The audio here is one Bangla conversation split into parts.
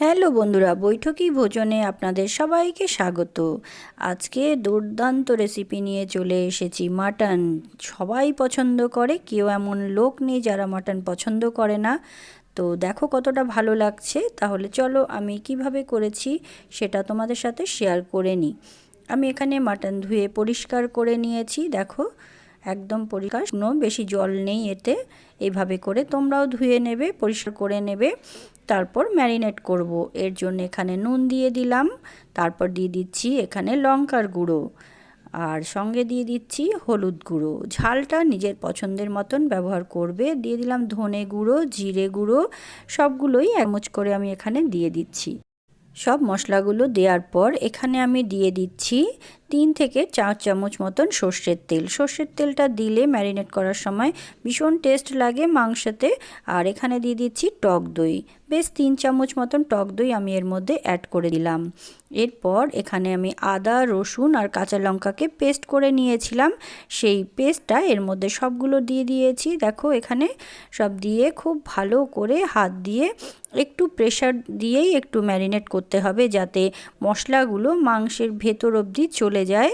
হ্যালো বন্ধুরা, বৈঠকি ভোজনে আপনাদের সবাইকে স্বাগত। আজকে দুর্দান্ত রেসিপি নিয়ে চলে এসেছি মাটন। সবাই পছন্দ করে, কেউ এমন লোক নেই যারা মাটন পছন্দ করে না। তো দেখো কতটা ভালো লাগছে, তাহলে চলো আমি কীভাবে করেছি সেটা তোমাদের সাথে শেয়ার করে নিই। আমি এখানে মাটন ধুয়ে পরিষ্কার করে নিয়েছি, দেখো। একদম পরিষ্কার, কোনো বেশি জল নেই এতে। এইভাবে করে তোমরাও ধুয়ে নেবে, পরিষ্কার করে নেবে। তারপর ম্যারিনেট করব। এর জন্য এখানে নুন দিয়ে দিলাম। তারপর দিয়ে দিচ্ছি এখানে লঙ্কার গুঁড়ো। আর সঙ্গে দিয়ে দিচ্ছি হলুদ গুঁড়ো। ঝালটা নিজের পছন্দের মতন ব্যবহার করবে। দিয়ে দিলাম ধনে গুঁড়ো, জিরে গুঁড়ো, সবগুলোই একমুচ করে আমি এখানে দিয়ে দিচ্ছি। সব মশলাগুলো দেওয়ার পর এখানে আমি দিয়ে দিচ্ছি তিন থেকে চার চামচ মতন সর্ষের তেল। সর্ষের তেলটা দিলে ম্যারিনেট করার সময় ভীষণ টেস্ট লাগে মাংসতে। আর এখানে দিয়ে দিচ্ছি টক দই। বেশ তিন চামচ মতন টক দই আমি এর মধ্যে অ্যাড করে দিলাম। এরপর এখানে আমি আদা, রসুন আর কাঁচা লঙ্কাকে পেস্ট করে নিয়েছিলাম। সেই পেস্টটা এর মধ্যে সবগুলো দিয়ে দিয়েছি। দেখো এখানে সব দিয়ে খুব ভালো করে হাত দিয়ে একটু প্রেশার দিয়েই একটু ম্যারিনেট করতে হবে যাতে মশলাগুলো মাংসের ভেতর অবধি চলে যায়।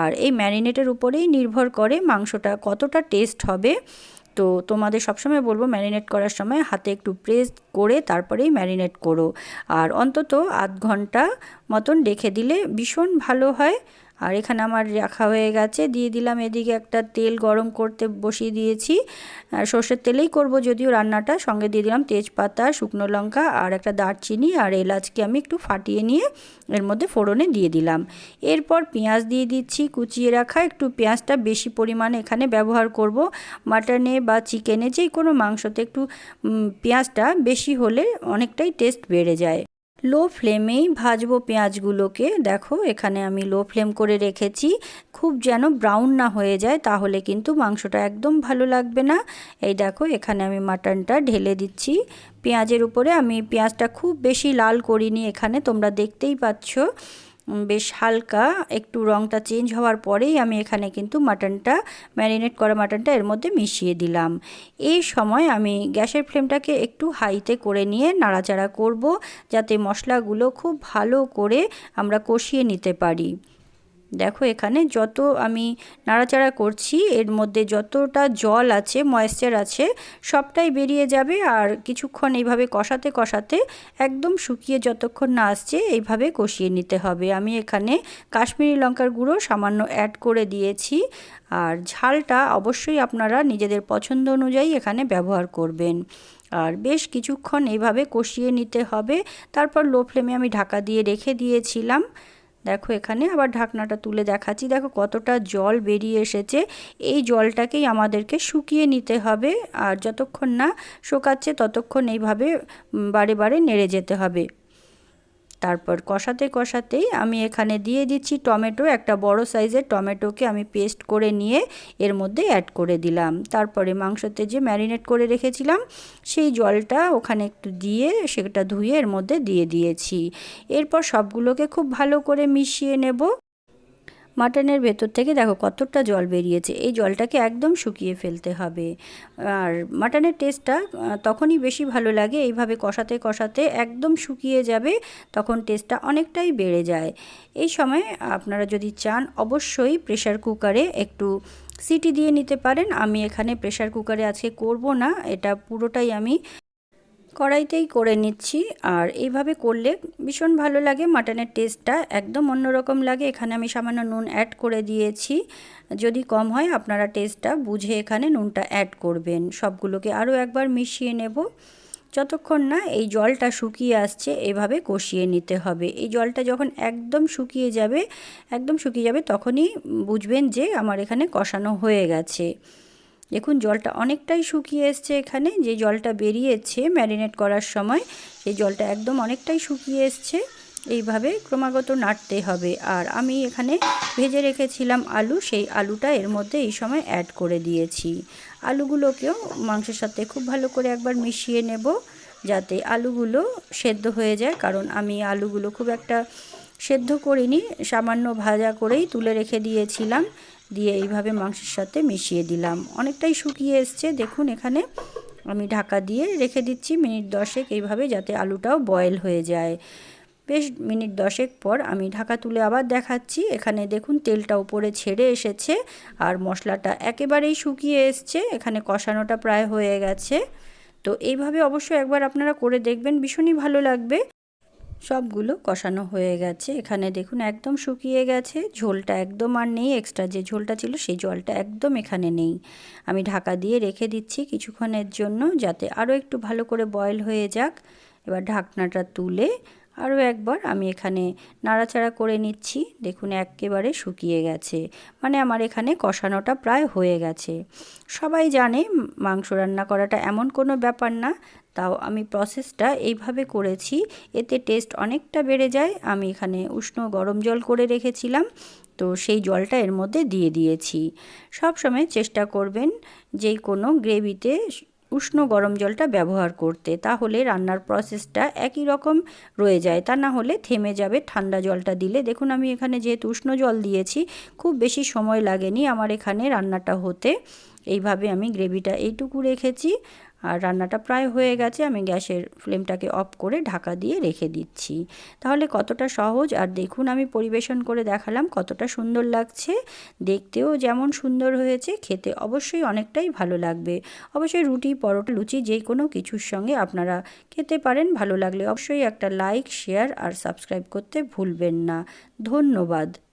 আর এই ম্যারিনেটের উপরেই নির্ভর করে মাংসটা কতটা টেস্ট হবে। তো তোমাদের সবসময় বলব ম্যারিনেট করার সময় হাতে একটু প্রেস করে তারপরেই ম্যারিনেট করো। আর অন্তত আধ ঘণ্টা মতন রেখে দিলে ভীষণ ভালো হয়। আর এখানে আমার রাখা হয়ে গেছে। দিয়ে দিলাম এদিকে একটা তেল গরম করতে বসিয়ে দিয়েছি। সর্ষের তেলেই করব যদিও রান্নাটা। সঙ্গে দিয়ে দিলাম তেজপাতা, শুকনো লঙ্কা আর একটা দারচিনি আর এলাচকে আমি একটু ফাটিয়ে নিয়ে এর মধ্যে ফোড়নে দিয়ে দিলাম। এরপর পেঁয়াজ দিয়ে দিচ্ছি কুচিয়ে রাখা। একটু পেঁয়াজটা বেশি পরিমাণে এখানে ব্যবহার করব। মাটনে বা চিকেনে যে কোনো মাংসতে একটু পেঁয়াজটা বেশি হলে অনেকটাই টেস্ট বেড়ে যায়। লো ফ্লেমেই ভাজবো পেঁয়াজগুলোকে। দেখো, এখানে আমি লো ফ্লেম করে রেখেছি। খুব যেন ব্রাউন না হয়ে যায়, তাহলে কিন্তু মাংসটা একদম ভালো লাগবে না। এই দেখো, এখানে আমি মাটনটা ঢেলে দিচ্ছি। পেঁয়াজের উপরে আমি পেঁয়াজটা খুব বেশি লাল করিনি এখানে, তোমরা দেখতেই পাচ্ছ। বেশ হালকা। একটু রঙটা চেঞ্জ হওয়ার পরেই আমি এখানে কিন্তু মাটনটা ম্যারিনেট করা মাটনটা এর মধ্যে মিশিয়ে দিলাম। এই সময় আমি গ্যাসের ফ্লেমটাকে একটু হাইতে করে নিয়ে নাড়াচাড়া করব, যাতে মশলাগুলো খুব ভালো করে আমরা কষিয়ে নিতে পারি। দেখো এখানে যত আমি নাড়াচাড়া করছি, এর মধ্যে যতটা জল আছে ময়েশ্চার আছে, সবটাই বেরিয়ে যাবে আর কিছুক্ষণ এইভাবে কষাতে কষাতে একদম শুকিয়ে যতক্ষণ না আসছে এইভাবে কষিয়ে নিতে হবে। আমি এখানে কাশ্মীরি লঙ্কার গুঁড়ো সামান্য অ্যাড করে দিয়েছি আর ঝালটা অবশ্যই আপনারা নিজেদের পছন্দ অনুযায়ী এখানে ব্যবহার করবেন। আর বেশ কিছুক্ষণ এইভাবে কষিয়ে নিতে হবে। তারপর লো ফ্লেমে আমি ঢাকা দিয়ে রেখে দিয়েছিলাম। দেখো এখানে আবার ঢাকনাটা তুলে দেখাচ্ছি। দেখো কতটা জল বেরিয়ে এসেছে। এই জলটাকেই আমাদেরকে শুকিয়ে নিতে হবে আর যতক্ষণ না শোকাচ্ছে ততক্ষণ এইভাবে বারে বারে নেড়ে যেতে হবে। তারপর কষাতে কষাতেই আমি এখানে দিয়ে দিচ্ছি টমেটো, একটা বড় সাইজের টমেটোকে আমি পেস্ট করে নিয়ে এর মধ্যে অ্যাড করে দিলাম। তারপরে মাংসতে যে ম্যারিনেট করে রেখেছিলাম, সেই জলটা ওখানে একটু দিয়ে সেটা ধুয়ে এর মধ্যে দিয়ে দিয়েছি। এরপর সবগুলোকে খুব ভালো করে মিশিয়ে নেব। মাটনের ভেতর থেকে দেখো কতটা জল বেরিয়েছে। এই জলটাকে একদম শুকিয়ে ফেলতে হবে। আর মাটনের টেস্টটা তখনই বেশি ভালো লাগে। এইভাবে কষাতে কষাতে একদম শুকিয়ে যাবে, তখন টেস্টটা অনেকটাই বেড়ে যায়। এই সময় আপনারা যদি চান, অবশ্যই প্রেশার কুকারে একটু সিটি দিয়ে নিতে পারেন। আমি এখানে প্রেশার কুকারে আজকে করব না। এটা পুরোটাই আমি কড়াইতেই করে নিচ্ছি। আর এইভাবে করলে ভীষণ ভালো লাগে। মাটনের টেস্টটা একদম অন্যরকম লাগে। এখানে আমি সামান্য নুন অ্যাড করে দিয়েছি। যদি কম হয় আপনারা টেস্টটা বুঝে এখানে নুনটা অ্যাড করবেন। সবগুলোকে আরও একবার মিশিয়ে নেব। যতক্ষণ না এই জলটা শুকিয়ে আসছে, এভাবে কষিয়ে নিতে হবে। এই জলটা যখন একদম শুকিয়ে যাবে, একদম শুকিয়ে যাবে, তখনই বুঝবেন যে আমার এখানে কষানো হয়ে গেছে। দেখুন, জলটা অনেকটাই শুকিয়ে এসছে এখানে। যে জলটা বেরিয়েছে ম্যারিনেট করার সময়, সেই জলটা একদম অনেকটাই শুকিয়ে এসছে। এইভাবে ক্রমাগত নাড়তে হবে। আর আমি এখানে ভেজে রেখেছিলাম আলু, সেই আলুটা এর মধ্যে এই সময় অ্যাড করে দিয়েছি। আলুগুলোকেও মাংসের সাথে খুব ভালো করে একবার মিশিয়ে নেব, যাতে আলুগুলো সেদ্ধ হয়ে যায়। কারণ আমি আলুগুলো খুব একটা সেদ্ধ করিনি, সামান্য ভাজা করেই তুলে রেখে দিয়েছিলাম। দিয়ে এইভাবে মাংসের সাথে মিশিয়ে দিলাম। অনেকটাই শুকিয়ে এসছে। দেখুন এখানে আমি ঢাকা দিয়ে রেখে দিচ্ছি মিনিট দশেক এইভাবে যাতে আলুটাও বয়েল হয়ে যায়। বেশ মিনিট দশেক পর আমি ঢাকা তুলে আবার দেখাচ্ছি। এখানে দেখুন তেলটা উপরে ছেড়ে এসেছে আর মশলাটা একেবারেই শুকিয়ে এসছে। এখানে কষানোটা প্রায় হয়ে গেছে। তো এইভাবে অবশ্যই একবার আপনারা করে দেখবেন। ভীষণই ভালো লাগবে। সবগুলো কষানো হয়ে গেছে। এখানে দেখুন একদম শুকিয়ে গেছে। ঝোলটা একদম আর নেই এক্সট্রা যে ঝোলটা ছিল সেই জলটা একদম এখানে নেই। আমি ঢাকা দিয়ে রেখে দিচ্ছি কিছুক্ষণের জন্য যাতে আরও একটু ভালো করে বয়েল হয়ে যাক। এবার ঢাকনাটা তুলে আরও একবার আমি এখানে নাড়াচাড়া করে নিচ্ছি। দেখুন, একেবারে শুকিয়ে গেছে। মানে আমার এখানে কষানোটা প্রায় হয়ে গেছে। সবাই জানে মাংস রান্না করাটা এমন কোনো ব্যাপার না। তাও আমি প্রসেসটা এইভাবে করেছি। এতে টেস্ট অনেকটা বেড়ে যায়। আমি এখানে উষ্ণ গরম জল করে রেখেছিলাম। তো সেই জলটা এর মধ্যে দিয়ে দিয়েছি। সব সময় চেষ্টা করবেন যেই কোনো গ্রেভিতে উষ্ণ গরম জলটা ব্যবহার করতে, তাহলে রান্নার প্রসেসটা একই রকম রয়ে যায়। তা না হলে থেমে যাবে ঠান্ডা জলটা দিলে। দেখুন, আমি এখানে যেহেতু উষ্ণ জল দিয়েছি, খুব বেশি সময় লাগেনি আমার এখানে রান্নাটা হতে। এইভাবে আমি গ্রেভিটা এইটুকু রেখেছি। আর রান্নাটা প্রায় হয়ে গেছে, আমি গ্যাসের ফ্লেমটাকে অফ করে ঢাকা দিয়ে রেখে দিচ্ছি। তাহলে কতটা সহজ আর দেখুন আমি পরিবেশন করে দেখালাম কতটা সুন্দর লাগছে। দেখতেও যেমন সুন্দর হয়েছে, খেতে অবশ্যই অনেকটাই ভালো লাগবে। অবশ্যই রুটি, পরোটা, লুচি যে কোনো কিছুর সঙ্গে আপনারা খেতে পারেন, ভালো লাগলে অবশ্যই একটা লাইক, শেয়ার আর সাবস্ক্রাইব করতে ভুলবেন না। ধন্যবাদ।